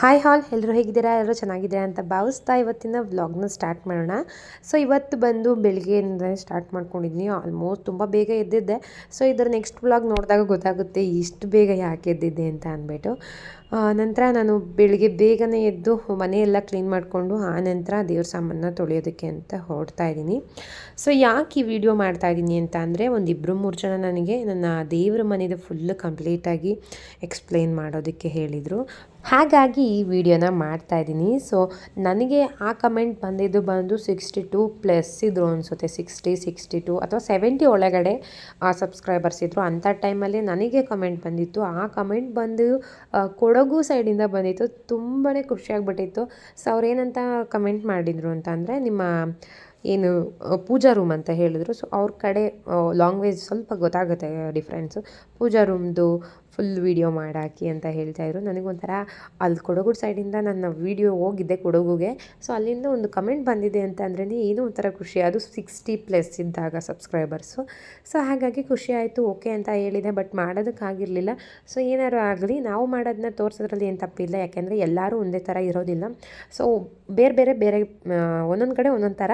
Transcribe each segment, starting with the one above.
Hi ಹಾಲ್ ಎಲ್ಲರೂ ಹೇಗಿದ್ದೀರಾ? ಎಲ್ಲರೂ ಚೆನ್ನಾಗಿದ್ದೀರಾ ಅಂತ ಭಾವಿಸ್ತಾ ಇವತ್ತಿನ ವ್ಲಾಗ್ನ ಸ್ಟಾರ್ಟ್ ಮಾಡೋಣ. ಸೊ ಇವತ್ತು ಬಂದು ಬೆಳಿಗ್ಗೆಯಿಂದ ಸ್ಟಾರ್ಟ್ ಮಾಡ್ಕೊಂಡಿದ್ದೀನಿ ಆಲ್ಮೋಸ್ಟ್ ತುಂಬ ಬೇಗ ಎದ್ದಿದ್ದೆ. ಸೊ ಇದರ ನೆಕ್ಸ್ಟ್ ವ್ಲಾಗ್ ನೋಡಿದಾಗ ಗೊತ್ತಾಗುತ್ತೆ ಇಷ್ಟು ಬೇಗ ಯಾಕೆ ಎದ್ದಿದ್ದೆ ಅಂತ ಅಂದ್ಬಿಟ್ಟು. ನಂತರ ನಾನು ಬೆಳಿಗ್ಗೆ ಬೇಗನೆ ಎದ್ದು ಮನೆಯೆಲ್ಲ ಕ್ಲೀನ್ ಮಾಡಿಕೊಂಡು, ಆ ನಂತರ ದೇವ್ರ ಸಾಮಾನ ತೊಳೆಯೋದಕ್ಕೆ ಅಂತ ಹೊರಡ್ತಾ ಇದ್ದೀನಿ. ಸೊ ಯಾಕೆ ಈ ವಿಡಿಯೋ ಮಾಡ್ತಾ ಇದ್ದೀನಿ ಅಂತ ಅಂದರೆ ಒಂದು ಇಬ್ಬರು ಮೂರು ಜನ ನನಗೆ ನನ್ನ ದೇವ್ರ ಮನೆಯದು ಫುಲ್ ಕಂಪ್ಲೀಟಾಗಿ ಎಕ್ಸ್ಪ್ಲೇನ್ ಮಾಡೋದಕ್ಕೆ ಹೇಳಿದರು. ಹಾಗಾಗಿ ಈ ವಿಡಿಯೋನ ಮಾಡ್ತಾ ಇದ್ದೀನಿ. ಸೊ ನನಗೆ ಆ ಕಮೆಂಟ್ ಬಂದಿದ್ದು ಬಂದು ಸಿಕ್ಸ್ಟಿ ಟು ಪ್ಲಸ್ ಇದ್ರು ಅನಿಸುತ್ತೆ. ಸಿಕ್ಸ್ಟಿ ಸಿಕ್ಸ್ಟಿ ಟು ಅಥವಾ ಸೆವೆಂಟಿ ಒಳಗಡೆ ಸಬ್ಸ್ಕ್ರೈಬರ್ಸ್ ಇದ್ದರು ಅಂಥ ಟೈಮಲ್ಲಿ ನನಗೆ ಕಮೆಂಟ್ ಬಂದಿತ್ತು. ಆ ಕಮೆಂಟ್ ಬಂದು ಕೊಡಗು ಸೈಡಿಂದ ಬಂದಿತ್ತು. ತುಂಬಾ ಖುಷಿಯಾಗ್ಬಿಟ್ಟಿತ್ತು ಸೊ ಅವ್ರೇನಂತ ಕಮೆಂಟ್ ಮಾಡಿದರು ಅಂತ ಅಂದರೆ, ನಿಮ್ಮ, ಏನು, ಪೂಜಾ ರೂಮ್ ಅಂತ ಹೇಳಿದ್ರು. ಸೊ ಅವ್ರ ಕಡೆ ಲಾಂಗ್ವೇಜ್ ಸ್ವಲ್ಪ ಗೊತ್ತಾಗುತ್ತೆ ಡಿಫ್ರೆನ್ಸು ಪೂಜಾ ರೂಮ್ದು ಫುಲ್ ವೀಡಿಯೋ ಮಾಡಾಕಿ ಅಂತ ಹೇಳ್ತಾ ಹೇಳ್ತಾಯಿದ್ರು ನನಗೊಂಥರ ಅಲ್ಲಿ ಕೊಡಗು ಸೈಡಿಂದ ನನ್ನ ವೀಡಿಯೋ ಹೋಗಿದ್ದೆ ಕೊಡಗುಗೆ. ಸೊ ಅಲ್ಲಿಂದ ಒಂದು ಕಮೆಂಟ್ ಬಂದಿದೆ ಅಂತ ಅಂದ್ರೆ ಏನೋ ಒಂಥರ ಖುಷಿ. ಅದು ಸಿಕ್ಸ್ಟಿ ಪ್ಲಸ್ ಇದ್ದಾಗ ಸಬ್ಸ್ಕ್ರೈಬರ್ಸು ಸೊ ಹಾಗಾಗಿ ಖುಷಿ ಆಯಿತು ಓಕೆ ಅಂತ ಹೇಳಿದೆ ಬಟ್ ಮಾಡೋದಕ್ಕಾಗಿರಲಿಲ್ಲ. ಸೊ ಏನಾದ್ರು ಆಗಲಿ, ನಾವು ಮಾಡೋದನ್ನ ತೋರಿಸೋದ್ರಲ್ಲಿ ಏನು ತಪ್ಪಿಲ್ಲ. ಯಾಕೆಂದರೆ ಎಲ್ಲರೂ ಒಂದೇ ಥರ ಇರೋದಿಲ್ಲ. ಸೊ ಬೇರೆ ಬೇರೆ ಬೇರೆ ಒಂದೊಂದು ಕಡೆ ಒಂದೊಂದು ಥರ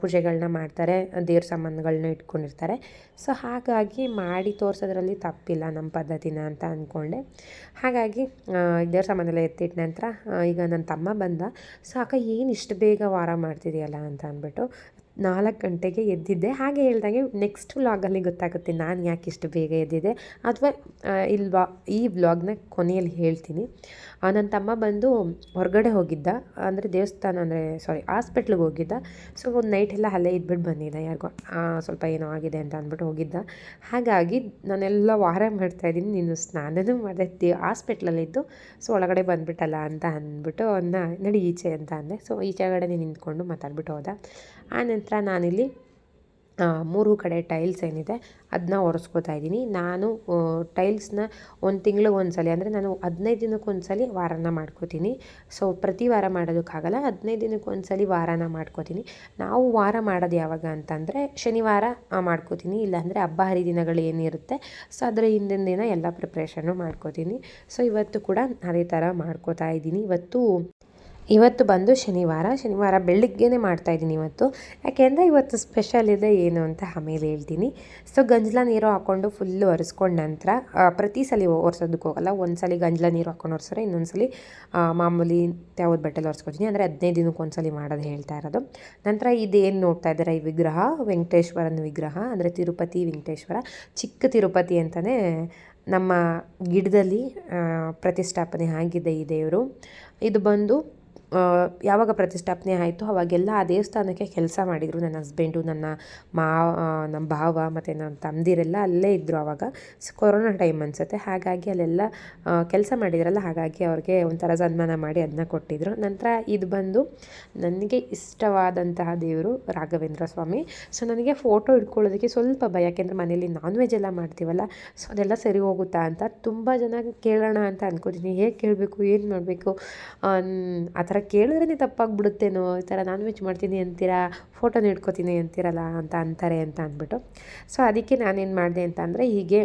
ಪೂಜೆಗಳನ್ನ ಮಾಡ್ತಾರೆ, ದೇವ್ರ ಸಾಮಾನುಗಳನ್ನ ಇಟ್ಕೊಂಡಿರ್ತಾರೆ. ಸೊ ಹಾಗಾಗಿ ಮಾಡಿ ತೋರಿಸೋದ್ರಲ್ಲಿ ತಪ್ಪಿಲ್ಲ ನಮ್ಮ ಪದ್ಧತಿನ ಅಂತ. ಅಂದ್ಕೊಂಡೆ. ಹಾಗಾಗಿ ದೇವ್ರ ಸಾಮಾನೆಲ್ಲ ಎತ್ತಿಟ್ಟ ನಂತರ ಈಗ ನನ್ನ ತಮ್ಮ ಬಂದ. ಸೊ ಅಕ್ಕ ಏನು ಇಷ್ಟು ಬೇಗ ವಾರ ಮಾಡ್ತಿದೆಯಲ್ಲ? ಅಂತ ಅಂದ್ಬಿಟ್ಟು ನಾಲ್ಕು ಗಂಟೆಗೆ ಎದ್ದಿದ್ದೆ. ಹಾಗೆ ಹೇಳ್ದಂಗೆ ನೆಕ್ಸ್ಟ್ ವ್ಲಾಗಲ್ಲಿ ಗೊತ್ತಾಗುತ್ತೆ ನಾನು ಯಾಕೆ ಇಷ್ಟು ಬೇಗ ಎದ್ದಿದ್ದೆ. ಅಥವಾ ಇಲ್ವಾ, ಈ ವ್ಲಾಗ್ನ ಕೊನೆಯಲ್ಲಿ ಹೇಳ್ತೀನಿ. ನನ್ನ ತಮ್ಮ ಬಂದು ಹೊರಗಡೆ ಹೋಗಿದ್ದ. ಅಂದರೆ ದೇವಸ್ಥಾನ ಅಂದರೆ ಸಾರಿ ಹಾಸ್ಪಿಟ್ಲಿಗೆ ಹೋಗಿದ್ದ. ಸೊ ಒಂದು ನೈಟ್ ಎಲ್ಲ ಅಲ್ಲೇ ಇದ್ಬಿಟ್ಟು ಬಂದಿದ್ದ. ಯಾರಿಗೋ ಸ್ವಲ್ಪ ಏನೋ ಆಗಿದೆ ಅಂತ ಅಂದ್ಬಿಟ್ಟು ಹೋಗಿದ್ದ. ಹಾಗಾಗಿ ನಾನೆಲ್ಲ ವಾರ ಮಾಡ್ತಾಯಿದ್ದೀನಿ ನೀನು ಸ್ನಾನನೂ ಮಾಡಿದೆ. ಹಾಸ್ಪಿಟ್ಲಲ್ಲಿದ್ದು ಸೊ ಒಳಗಡೆ ಬಂದ್ಬಿಟ್ಟಲ್ಲ ಅಂತ ಅಂದ್ಬಿಟ್ಟು ಅವನ್ನ ನಡಿ ಈಚೆ ಅಂತ ಅಂದೆ. ಸೊ ಈಚೆಗಡೆ ನಿಂತ್ಕೊಂಡು ಮಾತಾಡ್ಬಿಟ್ಟು ಹೋದ. ಆ ನಂತರ ನಾನಿಲ್ಲಿ ಮೂರು ಕಡೆ ಟೈಲ್ಸ್ ಏನಿದೆ ಅದನ್ನ ಒರೆಸ್ಕೋತಾ ಇದ್ದೀನಿ. ನಾನು ಟೈಲ್ಸ್ನ ಒಂದು ತಿಂಗ್ಳಿಗೆ ಒಂದು ಸಲ ಅಂದರೆ ನಾನು ಹದಿನೈದು ದಿನಕ್ಕೆ ಒಂದು ವಾರನ ಮಾಡ್ಕೋತೀನಿ. ಸೊ ಪ್ರತಿ ವಾರ ಮಾಡೋದಕ್ಕಾಗಲ್ಲ, ಹದಿನೈದು ದಿನಕ್ಕೆ ಒಂದು ವಾರನ ಮಾಡ್ಕೋತೀನಿ. ನಾವು ವಾರ ಮಾಡೋದು ಯಾವಾಗ ಅಂತಂದರೆ, ಶನಿವಾರ ಮಾಡ್ಕೋತೀನಿ. ಇಲ್ಲಾಂದರೆ ಹಬ್ಬ ಹರಿದಿನಗಳು ಏನಿರುತ್ತೆ, ಸೊ ಅದರ ಹಿಂದಿನ ದಿನ ಎಲ್ಲ ಪ್ರಿಪ್ರೇಷನ್ನು ಮಾಡ್ಕೋತೀನಿ. ಸೊ ಇವತ್ತು ಕೂಡ ಅದೇ ಥರ ಮಾಡ್ಕೋತಾ ಇದ್ದೀನಿ. ಇವತ್ತು ಇವತ್ತು ಬಂದು ಶನಿವಾರ. ಶನಿವಾರ ಬೆಳಿಗ್ಗೆನೇ ಮಾಡ್ತಾಯಿದ್ದೀನಿ ಇವತ್ತು. ಯಾಕೆಂದರೆ ಇವತ್ತು ಸ್ಪೆಷಲ್ ಇದೆ ಏನು ಅಂತ ಆಮೇಲೆ ಹೇಳ್ತೀನಿ. ಸೊ ಗಂಜಲ ನೀರು ಹಾಕ್ಕೊಂಡು ಫುಲ್ಲು ಒರೆಸ್ಕೊಂಡ ನಂತರ ಪ್ರತಿ ಸಲ ಒರೆಸೋದಕ್ಕೆ ಹೋಗಲ್ಲ. ಒಂದು ಸಲ ಗಂಜಲ ನೀರು ಹಾಕ್ಕೊಂಡು ಒರೆಸ್ರೆ ಇನ್ನೊಂದು ಸಲ ಆ, ಮಾಮೂಲಿ ಯಾವ್ದು ಬಟ್ಟೆಲಿ ಒರೆಸ್ಕೊತೀನಿ ಅಂದರೆ ಹದಿನೈದು ದಿನಕ್ಕೆ ಒಂದ್ಸಲಿ ಸಲ ಮಾಡೋದು ಹೇಳ್ತಾ ಇರೋದು. ನಂತರ ಇದೇನು ನೋಡ್ತಾ ಇದ್ದಾರೆ? ಈ ವಿಗ್ರಹ ವೆಂಕಟೇಶ್ವರನ ವಿಗ್ರಹ ಅಂದರೆ ತಿರುಪತಿ ವೆಂಕಟೇಶ್ವರ. ಚಿಕ್ಕ ತಿರುಪತಿ ಅಂತಲೇ ನಮ್ಮ ಗಿಡದಲ್ಲಿ ಪ್ರತಿಷ್ಠಾಪನೆ ಆಗಿದೆ ಈ ದೇವರು. ಇದು ಬಂದು ಯಾವಾಗ ಪ್ರತಿಷ್ಠಾಪನೆ ಆಯಿತು ಅವಾಗೆಲ್ಲ ಆ ದೇವಸ್ಥಾನಕ್ಕೆ ಕೆಲಸ ಮಾಡಿದರು. ನನ್ನ ಹಸ್ಬೆಂಡು ನನ್ನ ಮಾ ನಮ್ಮ ಭಾವ ಮತ್ತು ನನ್ನ ತಂದಿರೆಲ್ಲ ಅಲ್ಲೇ ಇದ್ದರು ಆವಾಗ ಸೊ ಕೊರೋನಾ ಟೈಮ್ ಅನಿಸುತ್ತೆ. ಹಾಗಾಗಿ ಅಲ್ಲೆಲ್ಲ ಕೆಲಸ ಮಾಡಿದ್ರಲ್ಲ, ಹಾಗಾಗಿ ಅವ್ರಿಗೆ ಒಂಥರ ಸನ್ಮಾನ ಮಾಡಿ ಅದನ್ನ ಕೊಟ್ಟಿದ್ರು. ನಂತರ ಇದು ಬಂದು ನನಗೆ ಇಷ್ಟವಾದಂತಹ ದೇವರು ರಾಘವೇಂದ್ರ ಸ್ವಾಮಿ. ಸೊ ನನಗೆ ಫೋಟೋ ಇಟ್ಕೊಳ್ಳೋದಕ್ಕೆ ಸ್ವಲ್ಪ ಭಯ. ಯಾಕೆಂದರೆ ಮನೇಲಿ ನಾನ್ ವೆಜ್ ಎಲ್ಲ ಮಾಡ್ತೀವಲ್ಲ ಸೊ ಅದೆಲ್ಲ ಸರಿ ಹೋಗುತ್ತಾ ಅಂತ. ತುಂಬ ಜನ ಕೇಳೋಣ ಅಂತ ಅಂದ್ಕೋತೀನಿ ಹೇಗೆ ಕೇಳಬೇಕು, ಏನು ಮಾಡಬೇಕು? ಆ ಥರ ಕೇಳಿದ್ರೇ ತಪ್ಪಾಗ್ಬಿಡುತ್ತೇನೋ, ಈ ಥರ ನಾನ್ ವೆಜ್ ಮಾಡ್ತೀನಿ ಅಂತೀರಾ ಫೋಟೋನ ಇಟ್ಕೋತೀನಿ ಅಂತೀರಲ್ಲ ಅಂತ ಅಂತಾರೆ ಅಂತ ಅಂದ್ಬಿಟ್ಟು. ಸೊ ಅದಕ್ಕೆ ನಾನೇನು ಮಾಡಿದೆ ಅಂತ ಅಂದರೆ, ಹೀಗೆ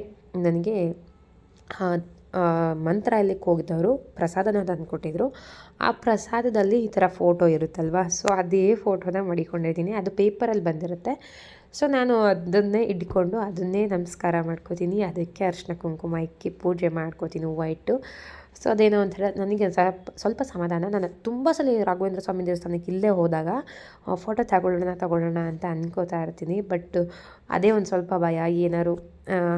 ನನಗೆ ಮಂತ್ರಾಲಯಕ್ಕೆ ಹೋಗಿದ್ದವರು ಪ್ರಸಾದನ ತಂದು ಕೊಟ್ಟಿದ್ರು. ಆ ಪ್ರಸಾದದಲ್ಲಿ ಈ ಥರ ಫೋಟೋ ಇರುತ್ತಲ್ವ? ಸೊ ಅದೇ ಫೋಟೋನ ಮಡಿಕೊಂಡಿದ್ದೀನಿ. ಅದು ಪೇಪರಲ್ಲಿ ಬಂದಿರುತ್ತೆ. ಸೊ ನಾನು ಅದನ್ನೇ ಇಟ್ಕೊಂಡು ಅದನ್ನೇ ನಮಸ್ಕಾರ ಮಾಡ್ಕೋತೀನಿ. ಅದಕ್ಕೆ ಅರ್ಶಿನ ಕುಂಕುಮ ಇಕ್ಕಿ ಪೂಜೆ ಮಾಡ್ಕೋತೀನಿ ಹೂವು ಸೊ, ಅದೇನೋ ಒಂಥರ ನನಗೆ ಸ್ವಲ್ಪ ಸ್ವಲ್ಪ ಸಮಾಧಾನ. ನಾನು ತುಂಬ ಸಲ ರಾಘವೇಂದ್ರ ಸ್ವಾಮಿ ದೇವಸ್ಥಾನಕ್ಕೆ ಇಲ್ಲೇ ಹೋದಾಗ ಫೋಟೋ ತಗೊಳ್ಳೋಣ ತಗೊಳ್ಳೋಣ ಅಂತ ಅನ್ಕೋತಾ ಇರ್ತೀನಿ. ಬಟ್ ಅದೇ ಒಂದು ಸ್ವಲ್ಪ ಭಯ, ಏನಾದ್ರು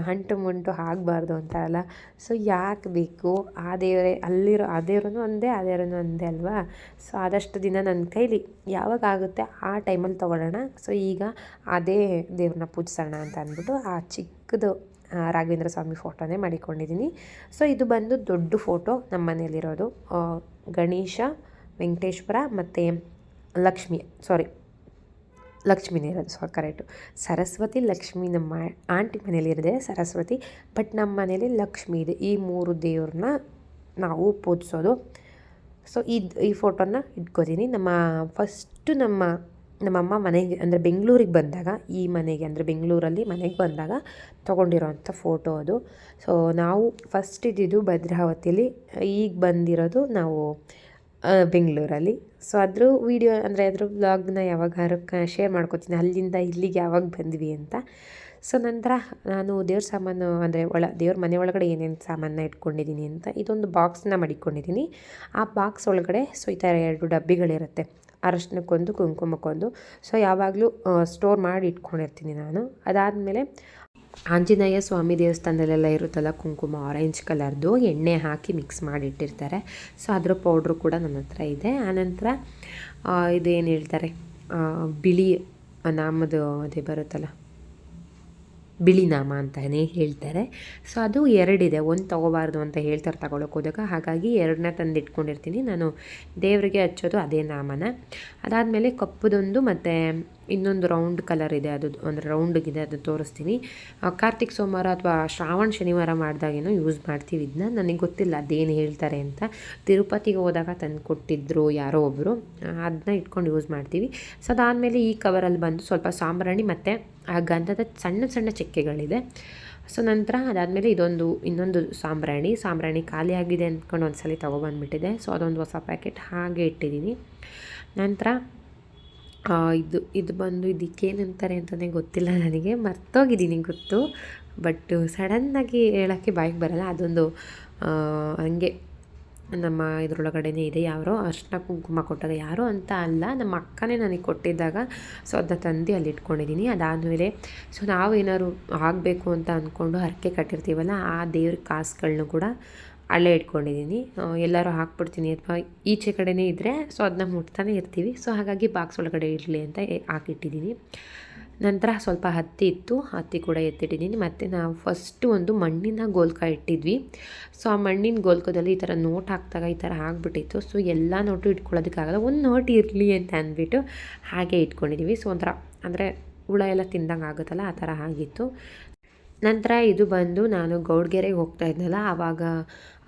ಹಂಟು ಮುಂಟು ಆಗಬಾರ್ದು ಅಂತಾರಲ್ಲ. ಸೊ ಯಾಕೆ ಬೇಕು? ಆ ದೇವರೇ, ಅಲ್ಲಿರೋ, ಆ ದೇವ್ರೂ ಒಂದೇ, ಆ ದೇವ್ರೂ ಒಂದೇ ಅಲ್ವಾ? ಸೊ ಆದಷ್ಟು ದಿನ ನನ್ನ ಕೈಲಿ ಯಾವಾಗ ಆಗುತ್ತೆ, ಆ ಟೈಮಲ್ಲಿ ತೊಗೊಳ್ಳೋಣ. ಸೊ ಈಗ ಅದೇ ದೇವ್ರನ್ನ ಪೂಜಿಸೋಣ ಅಂತ ಅಂದ್ಬಿಟ್ಟು, ಆ ಚಿಕ್ಕದು ರಾಘವೇಂದ್ರ ಸ್ವಾಮಿ ಫೋಟೋನೇ ಮಾಡಿಕೊಂಡಿದ್ದೀನಿ. ಸೊ ಇದು ಬಂದು ದೊಡ್ಡ ಫೋಟೋ ನಮ್ಮ ಮನೆಯಲ್ಲಿರೋದು ಗಣೇಶ, ವೆಂಕಟೇಶ್ವರ ಮತ್ತು ಲಕ್ಷ್ಮಿ ಸಾರಿ ಲಕ್ಷ್ಮಿನೇ ಇರೋದು ಸೊ ಕರೆಕ್ಟು ಸರಸ್ವತಿ, ಲಕ್ಷ್ಮಿ ನಮ್ಮ ಆಂಟಿ ಮನೇಲಿರಿದೆ ಸರಸ್ವತಿ ಬಟ್ ನಮ್ಮ ಮನೇಲಿ ಲಕ್ಷ್ಮಿ ಇದೆ. ಈ ಮೂರು ದೇವ್ರನ್ನ ನಾವು ಪೂಜಿಸೋದು. ಸೊ ಇದು ಈ ಫೋಟೋನ ಇಟ್ಕೋತೀನಿ. ನಮ್ಮ ಫಸ್ಟು ನಮ್ಮ ನಮ್ಮಮ್ಮ ಮನೆಗೆ, ಅಂದರೆ ಬೆಂಗಳೂರಿಗೆ ಬಂದಾಗ, ಈ ಮನೆಗೆ, ಅಂದರೆ ಬೆಂಗಳೂರಲ್ಲಿ ಮನೆಗೆ ಬಂದಾಗ ತೊಗೊಂಡಿರೋವಂಥ ಫೋಟೋ ಅದು. ಸೊ ನಾವು ಫಸ್ಟ್ ಇದ್ದಿದ್ದು ಭದ್ರಾವತಿಯಲ್ಲಿ ಈಗ ಬಂದಿರೋದು ನಾವು ಬೆಂಗಳೂರಲ್ಲಿ. ಸೊ ಅದ್ರ ವೀಡಿಯೋ ಅಂದರೆ ಅದ್ರ ಬ್ಲಾಗ್ನ ಯಾವಾಗಾರು ಶೇರ್ ಮಾಡ್ಕೊತೀನಿ, ಅಲ್ಲಿಂದ ಇಲ್ಲಿಗೆ ಯಾವಾಗ ಬಂದ್ವಿ ಅಂತ. ಸೊ ನಂತರ ನಾನು ದೇವ್ರ ಸಾಮಾನು, ಅಂದರೆ ಒಳ, ದೇವ್ರ ಮನೆ ಒಳಗಡೆ ಏನೇನು ಸಾಮಾನ ಇಟ್ಕೊಂಡಿದ್ದೀನಿ ಅಂತ, ಇದೊಂದು ಬಾಕ್ಸ್ನ ಮಡಿಕೊಂಡಿದ್ದೀನಿ ಆ ಬಾಕ್ಸ್ ಒಳಗಡೆ ಸೊ ಈ ಥರ ಎರಡು ಡಬ್ಬಿಗಳಿರುತ್ತೆ. ಅರಶಿನಕ್ಕೊಂದು ಕುಂಕುಮಕ್ಕೊಂದು ಸೊ ಯಾವಾಗಲೂ ಸ್ಟೋರ್ ಮಾಡಿ ಇಟ್ಕೊಂಡಿರ್ತೀನಿ ನಾನು. ಅದಾದಮೇಲೆ, ಆಂಜನೇಯ ಸ್ವಾಮಿ ದೇವಸ್ಥಾನದಲ್ಲೆಲ್ಲ ಇರುತ್ತಲ್ಲ, ಕುಂಕುಮ ಆರೆಂಜ್ ಕಲರ್ದು ಎಣ್ಣೆ ಹಾಕಿ ಮಿಕ್ಸ್ ಮಾಡಿಟ್ಟಿರ್ತಾರೆ ಸೊ ಅದರ ಪೌಡ್ರು ಕೂಡ ನನ್ನ ಹತ್ರ ಇದೆ. ಆನಂತರ ಇದೇನು ಹೇಳ್ತಾರೆ? ಬಿಳಿ ನಾಮದ ಅದೇ ಬರುತ್ತಲ್ಲ. ಬಿಳಿ ನಾಮ ಅಂತಲೇ ಹೇಳ್ತಾರೆ. ಸೊ ಅದು ಎರಡಿದೆ. ಒಂದು ತೊಗೋಬಾರ್ದು ಅಂತ ಹೇಳ್ತಾರೆ ತಗೊಳಕ್ಕೆ ಹೋದಾಗ. ಹಾಗಾಗಿ ಎರಡನ್ನ ತಂದು ಇಟ್ಕೊಂಡಿರ್ತೀನಿ ನಾನು ದೇವರಿಗೆ ಹಚ್ಚೋದು ಅದೇ ನಾಮನ. ಅದಾದಮೇಲೆ ಕಪ್ಪದೊಂದು ಮತ್ತು ಇನ್ನೊಂದು ರೌಂಡ್ ಕಲರ್ ಇದೆ, ಅದು ಒಂದು ರೌಂಡಿಗಿದೆ ಅದು ತೋರಿಸ್ತೀನಿ. ಕಾರ್ತಿಕ್ ಸೋಮವಾರ ಅಥವಾ ಶ್ರಾವಣ ಶನಿವಾರ ಮಾಡಿದಾಗೇನೋ ಯೂಸ್ ಮಾಡ್ತೀವಿ ಇದನ್ನ ನನಗೆ ಗೊತ್ತಿಲ್ಲ ಅದೇನು ಹೇಳ್ತಾರೆ ಅಂತ. ತಿರುಪತಿಗೆ ಹೋದಾಗ ತಂದು ಕೊಟ್ಟಿದ್ದರು ಯಾರೋ ಒಬ್ಬರು ಅದನ್ನ ಇಟ್ಕೊಂಡು ಯೂಸ್ ಮಾಡ್ತೀವಿ. ಸೊ ಅದಾದಮೇಲೆ ಈ ಕವರಲ್ಲಿ ಬಂದು ಸ್ವಲ್ಪ ಸಾಂಬ್ರಾಣಿ ಮತ್ತು ಆ ಗಂಧದ ಸಣ್ಣ ಸಣ್ಣ ಚಕ್ಕೆಗಳಿದೆ. ಸೊ, ನಂತರ ಅದಾದಮೇಲೆ ಇದೊಂದು, ಇನ್ನೊಂದು ಸಾಂಬ್ರಾಣಿ. ಸಾಂಬ್ರಾಣಿ ಖಾಲಿಯಾಗಿದೆ ಅಂದ್ಕೊಂಡು ಒಂದು ಸಲ ತೊಗೊಬಂದ್ಬಿಟ್ಟಿದೆ ಸೊ, ಅದೊಂದು ಹೊಸ ಪ್ಯಾಕೆಟ್ ಹಾಗೆ ಇಟ್ಟಿದ್ದೀನಿ. ನಂತರ ಇದು ಇದು ಬಂದು ಇದಕ್ಕೇನಂತಾರೆ ಅಂತಲೇ ಗೊತ್ತಿಲ್ಲ ನನಗೆ. ಮರ್ತೋಗಿದ್ದೀನಿ ಗೊತ್ತು. ಬಟ್ ಸಡನ್ನಾಗಿ ಹೇಳೋಕ್ಕೆ ಬಾಯಿಗೆ ಬರಲ್ಲ. ಅದೊಂದು ಹಂಗೆ ನಮ್ಮ ಇದರೊಳಗಡೆನೇ ಇದೆ ಯಾರೋ. ಅರ್ಶಿನ ಕುಂಕುಮ ಕೊಟ್ಟಾಗ ಯಾರೋ ಅಂತ ಅಲ್ಲ. ನಮ್ಮ ಅಕ್ಕನೇ ನನಗೆ ಕೊಟ್ಟಿದ್ದಾಗ ಸೊ ಅದನ್ನ ತಂದು ಅಲ್ಲಿ ಇಟ್ಕೊಂಡಿದ್ದೀನಿ. ಅದಾದಮೇಲೆ, ಸೊ ನಾವು ಏನಾದ್ರು ಆಗಬೇಕು ಅಂತ ಅಂದ್ಕೊಂಡು ಹರಕೆ ಕಟ್ಟಿರ್ತೀವಲ್ಲ, ಆ ದೇವ್ರ ಕಾಸುಗಳನ್ನೂ ಕೂಡ ಅಲ್ಲೇ ಇಟ್ಕೊಂಡಿದ್ದೀನಿ. ಎಲ್ಲರೂ ಹಾಕ್ಬಿಡ್ತೀನಿ ಅಥವಾ ಈಚೆ ಕಡೆನೇ ಇದ್ದರೆ ಸೊ ಅದನ್ನ ಮುಟ್ತಾನೆ ಇರ್ತೀವಿ. ಸೊ ಹಾಗಾಗಿ ಬಾಕ್ಸ್ ಒಳಗಡೆ ಇರಲಿ ಅಂತ ಹಾಕಿಟ್ಟಿದ್ದೀನಿ. ನಂತರ ಸ್ವಲ್ಪ ಹತ್ತಿ ಇತ್ತು, ಹತ್ತಿ ಕೂಡ ಎತ್ತಿಟ್ಟಿದ್ದೀನಿ. ಮತ್ತು ನಾವು ಫಸ್ಟು ಒಂದು ಮಣ್ಣಿನ ಗೋಲ್ಕ ಇಟ್ಟಿದ್ವಿ. ಸೊ ಆ ಮಣ್ಣಿನ ಗೋಲ್ಕದಲ್ಲಿ ಈ ಥರ ನೋಟ್ ಹಾಕಿದಾಗ ಈ ಥರ ಆಗಿಬಿಟ್ಟಿತ್ತು. ಸೊ ಎಲ್ಲ ನೋಟು ಇಟ್ಕೊಳ್ಳೋದಕ್ಕಾಗಲ್ಲ. ಒಂದು ನೋಟ್ ಇರಲಿ ಅಂತ ಅಂದ್ಬಿಟ್ಟು ಹಾಗೆ ಇಟ್ಕೊಂಡಿದ್ದೀವಿ ಸೊ ಒಂಥರ ಅಂದರೆ ಹುಳ ಎಲ್ಲ ತಿಂದಂಗೆ ಆಗುತ್ತಲ್ಲ, ಆ ಥರ ಆಗಿತ್ತು. ನಂತರ ಇದು ಬಂದು ನಾನು ಗೌಡ್ಗೆರೆಗೆ ಹೋಗ್ತಾ ಇದ್ನಲ್ಲ, ಆವಾಗ